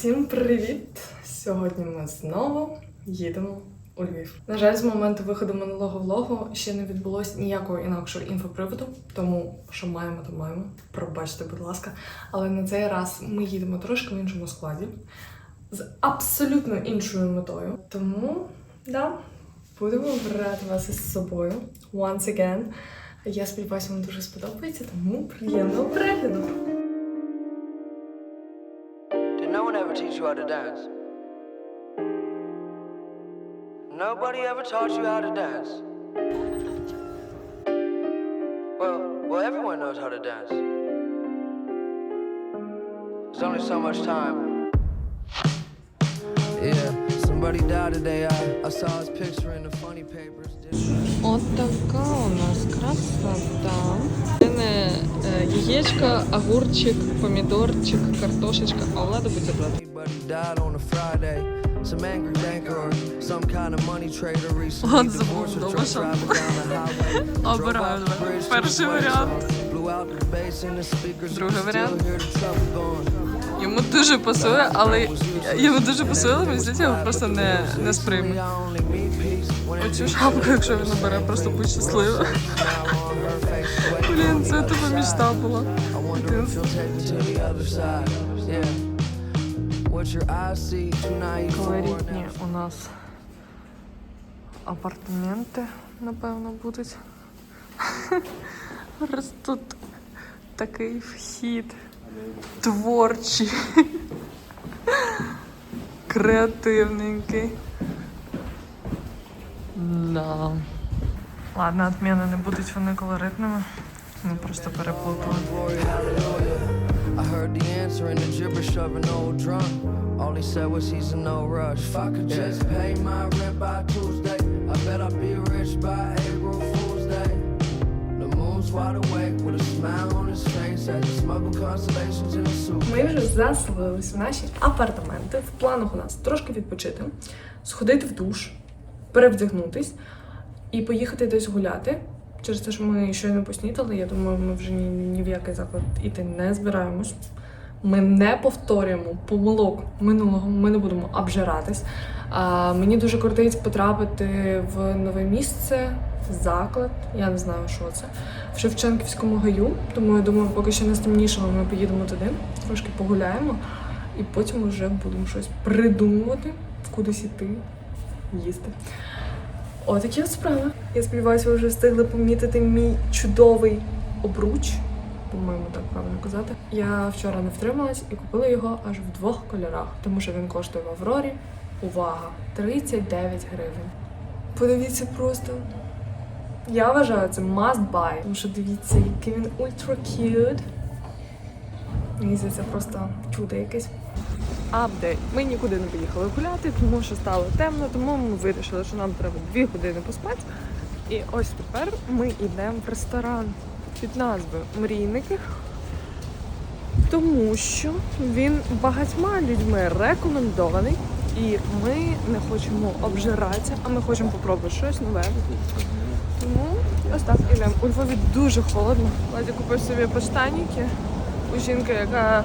Всім привіт! Сьогодні ми знову їдемо у Львів. На жаль, з моменту виходу минулого влогу ще не відбулось ніякого інакшого інфоприводу, тому що маємо, то маємо. Пробачте, будь ласка. Але на цей раз ми їдемо трошки в іншому складі з абсолютно іншою метою. Тому да, будемо брати вас із собою once again. Я сподіваюся, вам дуже сподобається, тому приємного перегляду! you how to dance? Nobody ever taught you how to dance. Well, well, everyone knows how to dance. There's only so much time. Yeah, somebody died today. I, I saw his picture in the funny papers. От така у нас красота. У мене е, яєчко, огурчик, помідорчик, картошечка, а у Влада бутерброд. But he died on a Friday. Some angry banker or some kind of money trader recently divorced or driving down the highway. Обираю перший варіант. Другий варіант. Йому дуже пасує, але йому дуже пасує, але мені здається, його просто не, не сприйме. Оцю шапку, якщо він набере, просто будь щасливим. Блін, це тебе мечта була. Колоритні у нас апартаменти, напевно, будуть. Раз тут такий вхід творчий, креативненький. Да. Ладно, отміни не будуть вони колоритними. Ми просто переплутали. I heard the answer in the gibberish of an old drunk. All he said was he's in no rush. If I could just pay my rent by Tuesday, I bet I'd be rich by April Fool's Day. The moon's wide awake with a smile on his face as he smuggled constellations in a suit. Ми вже заселились в наші апартаменти. В планах у нас трошки відпочити, сходити в душ, перевдягнутись і поїхати десь гуляти. Через те, що ми щойно поснідали, я думаю, ми вже ні, ні в який заклад іти не збираємось. Ми не повторюємо помилок минулого, ми не будемо обжиратись. А, мені дуже кортить потрапити в нове місце, заклад, я не знаю, що це, в Шевченківському гаю. Тому я думаю, поки ще не стемнішало, ми поїдемо туди, трошки погуляємо, і потім вже будемо щось придумувати, кудись іти, їсти. Отакі от справи. Я сподіваюся, ви вже встигли помітити мій чудовий обруч. По-моєму, так правильно казати. Я вчора не втрималась і купила його аж в двох кольорах, тому що він коштує в Аврорі. Увага! 39 гривень. Подивіться просто. Я вважаю це must buy, тому що дивіться, який він ультра cute. Мені здається, просто чудо якесь. Апдейт. Ми нікуди не поїхали гуляти, тому що стало темно, тому ми вирішили, що нам треба дві години поспати. І ось тепер ми йдемо в ресторан під назвою Мрійники, тому що він багатьма людьми рекомендований, і ми не хочемо обжиратися, а ми хочемо попробувати щось нове. Тому ось так ідемо. У Львові дуже холодно. Ладі купив собі подштаніки у жінки, яка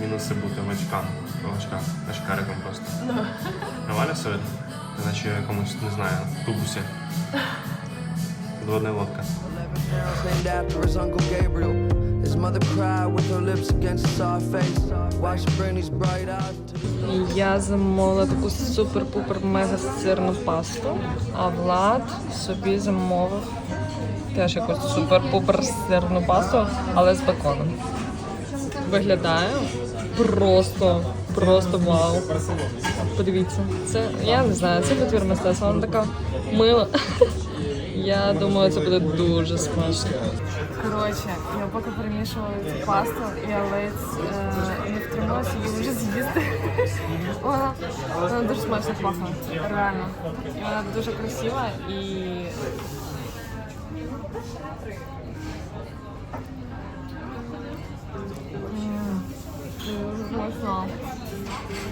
Мінуси бути в очках. В очках. Очкариком просто. Нормально все видно? Ти наче в якомусь, не знаю, тубусі. Підводна лодка. Я замовила таку супер-пупер мега сирну пасту, а Влад собі замовив теж якусь супер-пупер сирну пасту, але з беконом. Виглядає просто, просто вау. Подивіться, це я не знаю, це витвір мистецтва, вона така мила. Я думаю, це буде дуже смачно. Коротше, я поки перемішувала цю пасту, я ледь е, не втримала намагалася її вже з'їсти. Вона, вона дуже смачно пахне, реально. І вона дуже красива і.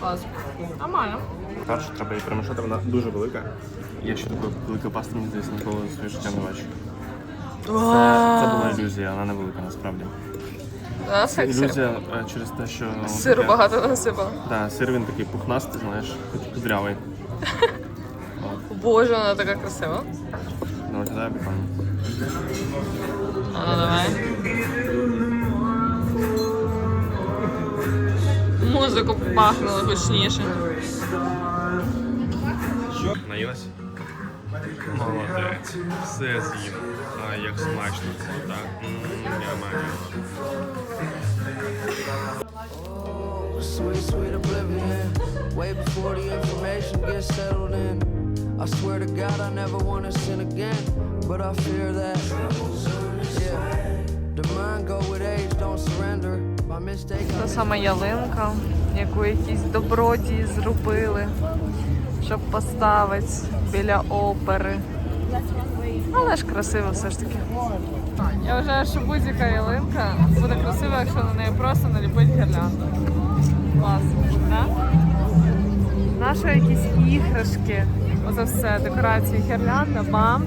Клас. Нормально. Перше, треба її перемішати, вона дуже велика. Я ще таку велику пасту, мені здається, ніколи в своє життя не бачив. Це, це була ілюзія, вона не велика насправді. Да, Це ілюзія е, через те, що Сиру таке- багато насипала. Да, сир він такий пухнастий, знаєш, хоч кудрявий. Боже, вона така красива. Ну, виглядає прикольно. А ну давай. Музику пахнуло гучніше. Наїлась? Молодець. Все з'їм. А як смачно це, так? М, Я маю. Sweet, sweet oblivion. Way before the information gets settled in. I swear to God, I never want to sin again. But I fear that. Yeah. The mind go with age, don't surrender. Та сама ялинка, яку якісь добродії зробили, щоб поставити біля опери. Але ж красиво все ж таки. Я вважаю, що будь-яка ялинка буде красива, якщо на неї просто наліпить гірлянду. Клас, так? Наші якісь іграшки. Оце все, декорації гірлянда, бам,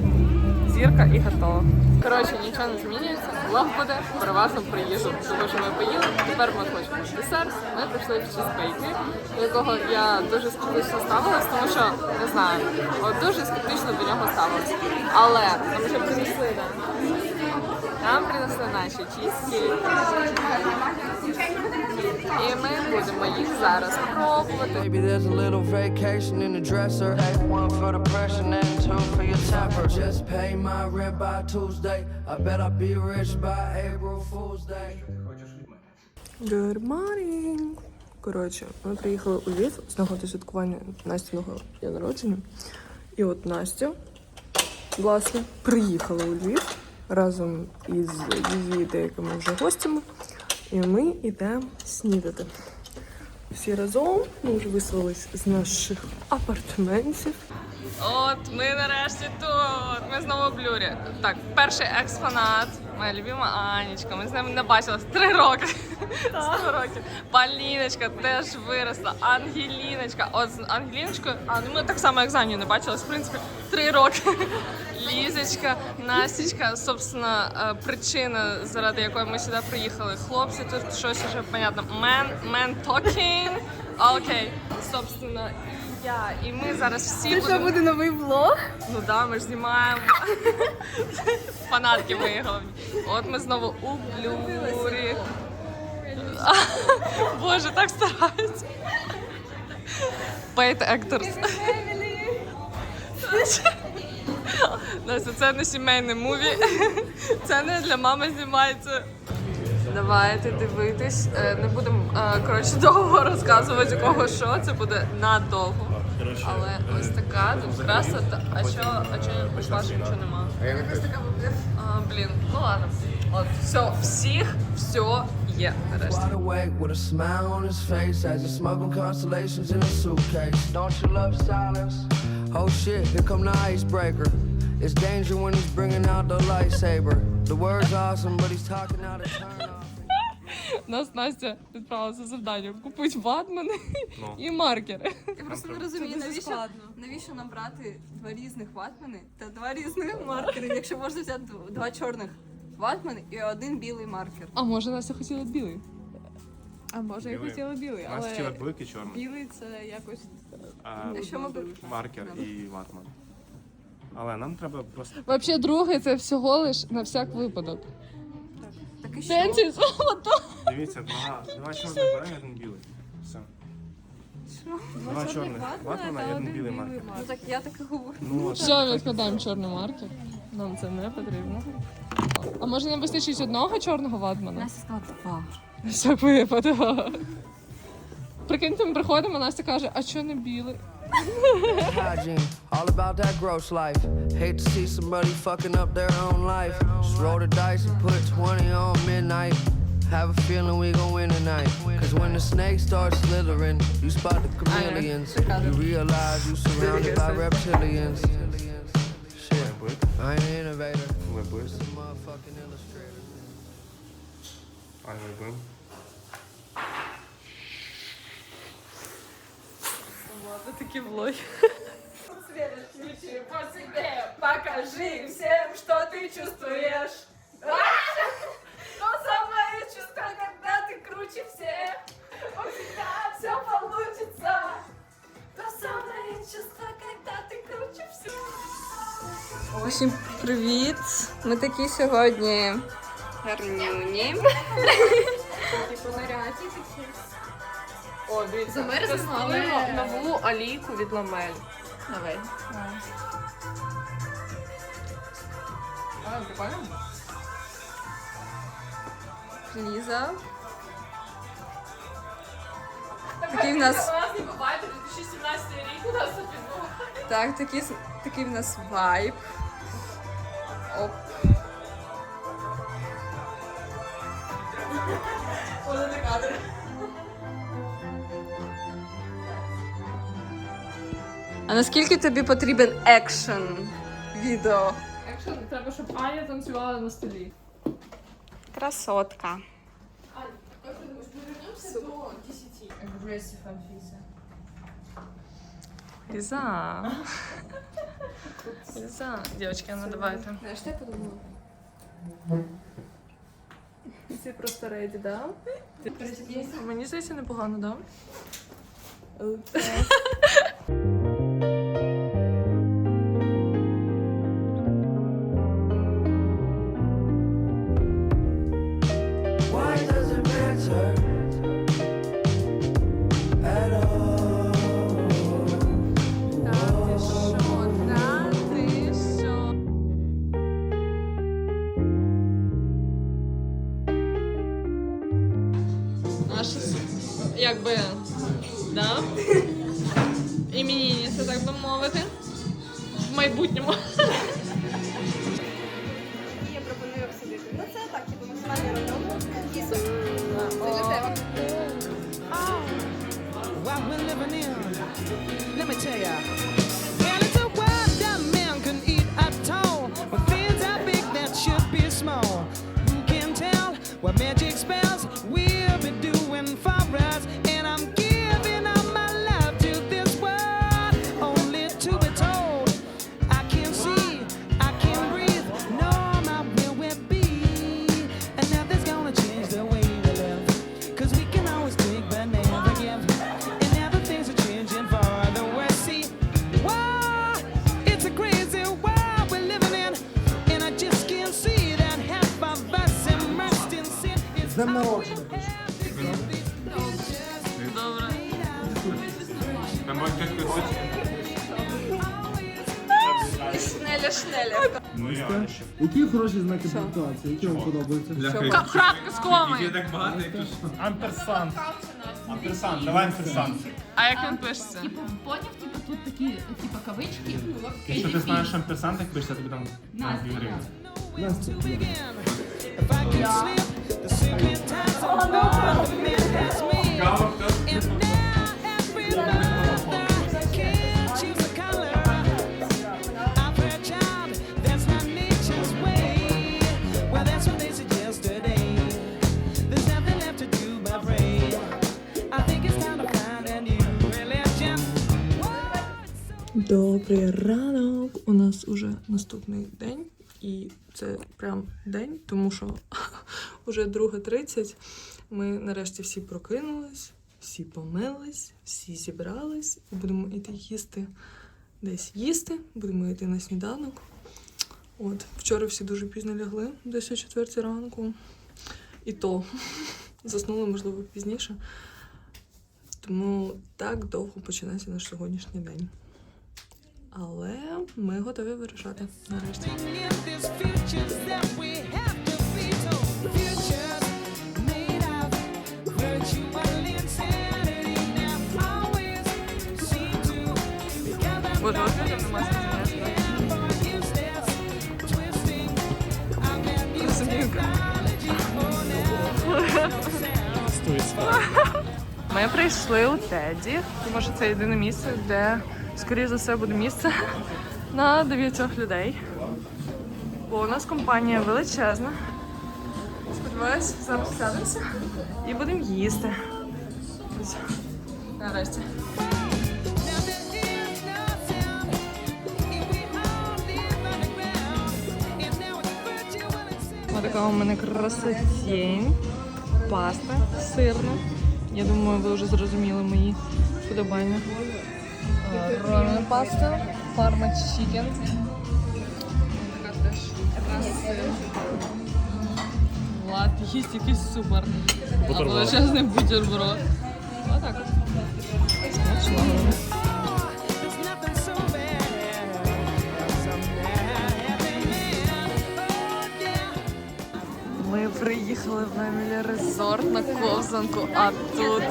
зірка і готово. Коротше, нічого не змінюється. Влог буде переважно про. Тому що ми поїли, тепер ми хочемо десерт. Ми прийшли в чизбейки, до якого я дуже скептично ставилась, тому що не знаю, от дуже скептично до нього ставилась. Але нам вже принесли. Нам принесли наші чізки. І ми будемо їх зараз пробувати. Maybe there's a little vacation in the dresser. Hey, one for the pressure and two for your temper. Just pay my rent by Tuesday. I bet I'll be rich by April Fool's Day. Good morning! Коротше, ми приїхали у Львів з нагоди святкування Настіного дня народження. І от Настя, власне, приїхала у Львів разом із її деякими вже гостями. І ми йдемо снідати. Всі разом ми вже виселились з наших апартаментів. От ми нарешті тут. Ми знову в блюрі. Так, перший експонат. Моя любима Анічка. Ми з ними не бачились три роки. Сто років. Поліночка теж виросла. Ангеліночка. От з Ангеліночкою, а ми так само, як з Аню не бачились, в принципі, три роки. Лізочка, Настічка, собственно, е, причина, заради якої ми сюди приїхали. Хлопці, тут щось вже понятно. Man, man talking. Окей, собственно, і я. І ми зараз всі Це що буде новий влог? Ну да, ми ж знімаємо. Фанатки мої головні. От ми знову у блюрі. Боже, так стараються. Paid actors. Настя, це не сімейне муві. Це не для мами знімається. Давайте дивитись. Е, Не будемо е, коротше довго розказувати у кого що. Це буде надовго. Але ось така тут краса. А що, а що ваша нічого нема? А, блін, ну ладно. От все, всіх, все є нарешті. With Oh shit, here come the icebreaker. It's danger when he's bringing out the lightsaber. The word's awesome, but he's talking out of turn off. Нас Настя відправилася завдання. Купить ватмани Ну. і маркери. Я просто не розумію, навіщо, навіщо нам брати два різних ватмани та два різних маркери, якщо можна взяти дв- два чорних ватмани і один білий маркер. А може Настя хотіла білий? А може Білий. білий, У нас хотіли великий чорний. білий це якось. Ми б- маркер і ватман. Але нам треба просто. Взагалі, другий це всього лиш на всяк випадок. Так і що? Золото. Дивіться, два, два чорних беремо і один білий. Все. Два чорних ватмана і один білий маркер. Ну так я так і говорю. Ну, от. Все, відкладаємо чорний маркер. Нам це не потрібно. А може не вистачить одного чорного ватмана? Настя сказала два. На всяк випадок. Прикиньте, ми приходимо, Настя каже, а чого не білий? Hygiene, all about that gross life. Hate to see somebody fucking up their own life. Just roll the dice and put 20 on midnight. Have a feeling we gon' win tonight. Cause when the snakes start slithering, you spot the chameleons. You realize you surrounded by reptilians. Shit, I ain't an innovator. Вибуєш. Just a motherfucking illustrator. А вибуємо. Ладно, такі влоги. Следующий по себе, покажи всем, что ты чувствуешь. То самое чувство, когда ты круче всех. У тебя все получится. То самое чувство, когда ты круче всех. Усім привіт! Ми такі сьогодні гарнюні. Типу наряді такі. О, дивіться. Замерзнемо, Тестуємо але- нову олійку від ламель. Давай. А, прикольно. Ліза. Такий в нас, У нас не буває 2017 рік у нас тут відбувається. так, такий, такий в нас вайб. А наскільки тобі потрібен екшен відео? Якщо треба, щоб Аня танцювала на столі. Красотка. Aggressive Анфіса. Лиза. Лиза. Девочки, ну давайте. Знаєш, що я подумала? Всі просто рейді, да? Мені здається, непогано, да? Майбутньому. Give these Добре. Там Шнеля, шнеля. Ну. Які хороші знаки пунктуації, які вам подобаються? Крапка з коми. так багато, як Амперсант. Амперсант, давай амперсант. А як він пишеться? Типу, поняв, типу, тут такі, типу, кавички. Якщо ти знаєш амперсант, як пишеться, тобі там гривні. Настя, Добрий ранок. У нас уже наступний день, і це прям день, тому що вже 2.30. Ми нарешті всі прокинулись, всі помились, всі зібрались і будемо йти їсти десь їсти, будемо йти на сніданок. От, вчора всі дуже пізно лягли, десь о 4 ранку. І то заснули, можливо, пізніше. Тому так довго починається наш сьогоднішній день. Але ми готові вирішати нарешті. Боже, от людям нема сенсу. for useless twisting of their new Розумію. technology. Oh, now Ми прийшли у Теді, тому що це єдине місце, де, скоріш за все, буде місце на дев'ятьох людей. Бо у нас компанія величезна. Сподіваюсь, зараз сядемося і будемо їсти. Нарешті. Ось така у мене красотень. Паста сирна. Я думаю, ви вже зрозуміли мої вподобання. Ромна паста, фарма чікен. Така теж красива. Влад, їсть якийсь супер. А величезний бутерброд. Отак от. Смачного. There's nothing so bad as a mad happy man. Oh, yeah. Ми приїхали в Емілі Резорт на ковзанку, а тут,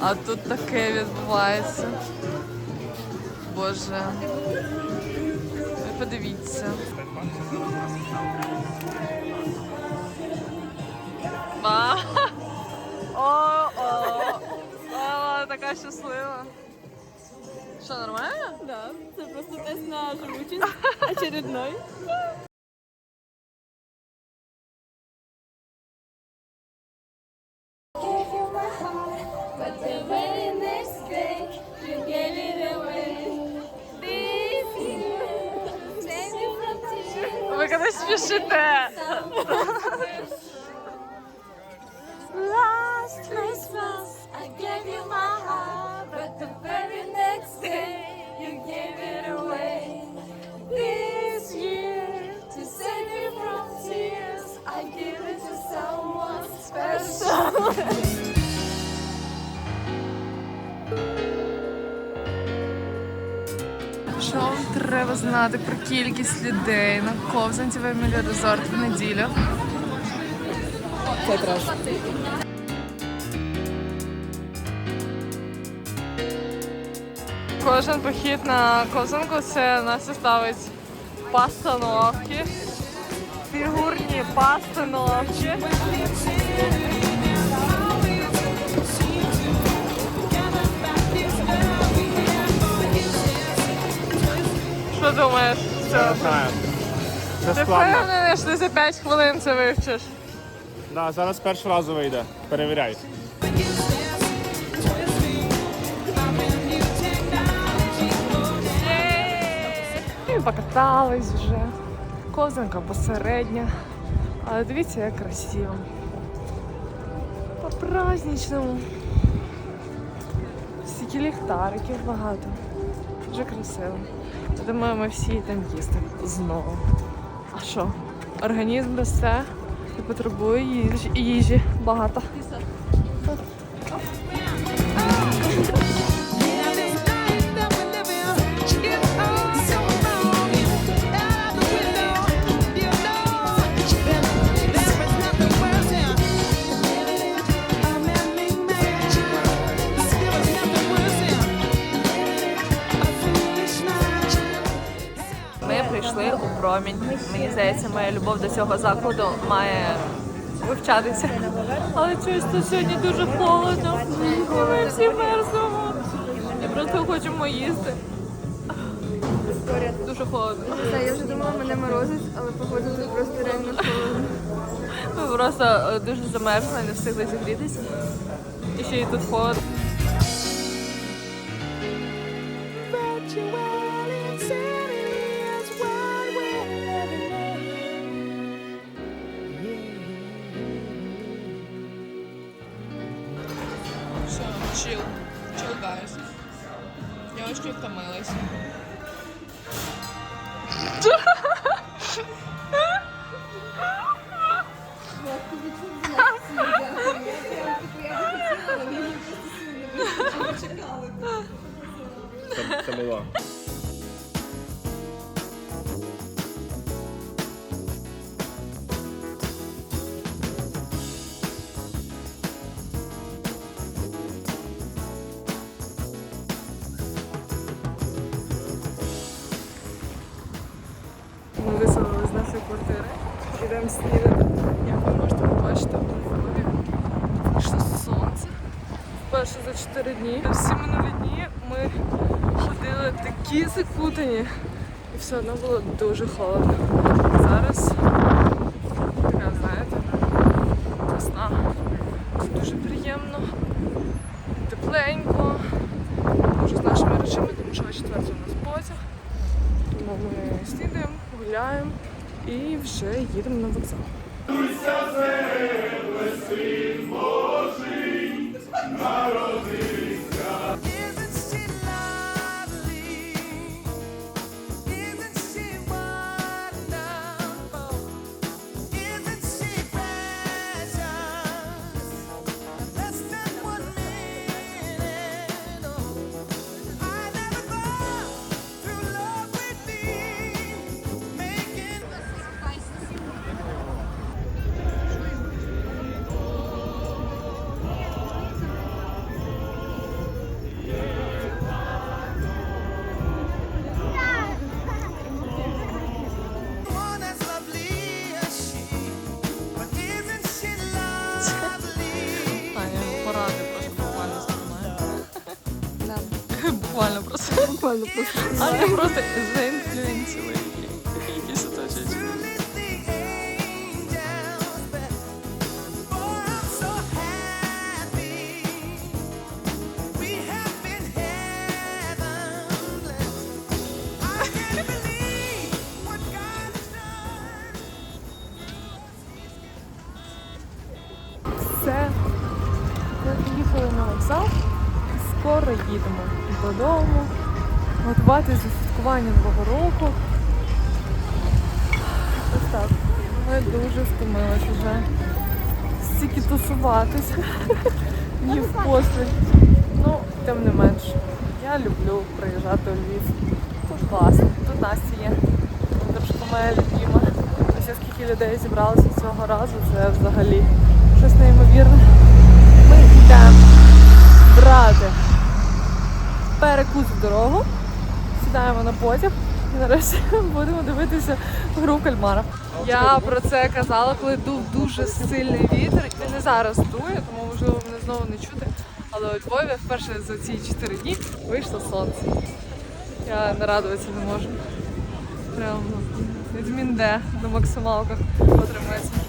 а тут таке відбувається. Боже. Подивіться. А, О, о, о, така щаслива. Що, нормально? Да, це просто тест на живучість очередной. Ви знати про кількість людей на ковзанці в Емілі Резорт в неділю? Це треш. Кожен похід на ковзанку це нас ставить постановки, фігурні постановки. Що думаєш? Що? Не знаю. Це Ти складно. впевнений, що ти за 5 хвилин це вивчиш? Да, зараз перший раз вийде. Перевіряй. І покатались вже. Ковзанка посередня. Але дивіться, як красиво. По-праздничному. Стільки ліхтариків багато. Дуже красиво. Я думаю, ми всі там їсти знову. А що? Організм росте і потребує їжі, їжі багато. Промінь. Мені здається, моя любов до цього закладу має вивчатися. Але чогось тут сьогодні дуже холодно. Ми всі мерзнемо. І просто хочемо їсти. Дуже холодно. Я вже думала, мене морозить, але походу тут просто реально холодно. Ми просто е, дуже замерзли, не встигли зігрітися. І ще й тут холодно. Йдемо снідати. Як ви можете побачити в Львові, сонце. що за 4 дні. Всі минулі дні ми ходили такі закутані, і все одно було дуже холодно. Зараз така, знаєте, весна. Дуже приємно, тепленько. Дуже з нашими речами, тому що о четвертій у нас потяг. Тому ми снідаємо, гуляємо і вже їдемо на вокзал. Isn't Буквально просто. Аня просто заінфлюенсила якісь оточуючі. Все. Ми приїхали на вокзал. Скоро їдемо додому. Готуватись до святкування Нового року. Ось так. Ми дуже втомилися вже. Стільки тусуватись. Днів поспіль. Ну, тим не менш. Я люблю приїжджати у Львів. Тут класно. Тут Настя є. Подружка моя любима. Ось скільки людей зібралося цього разу, це взагалі щось неймовірне. Ми йдемо брати перекус в дорогу, сідаємо на потяг і нарешті будемо дивитися гру кальмара. Я про це казала, коли дув дуже сильний вітер. Він не зараз дує, тому можливо мене знову не чути. Але у Львові вперше за ці 4 дні вийшло сонце. Я нарадуватися не можу. Прям відмін де на максималках отримується.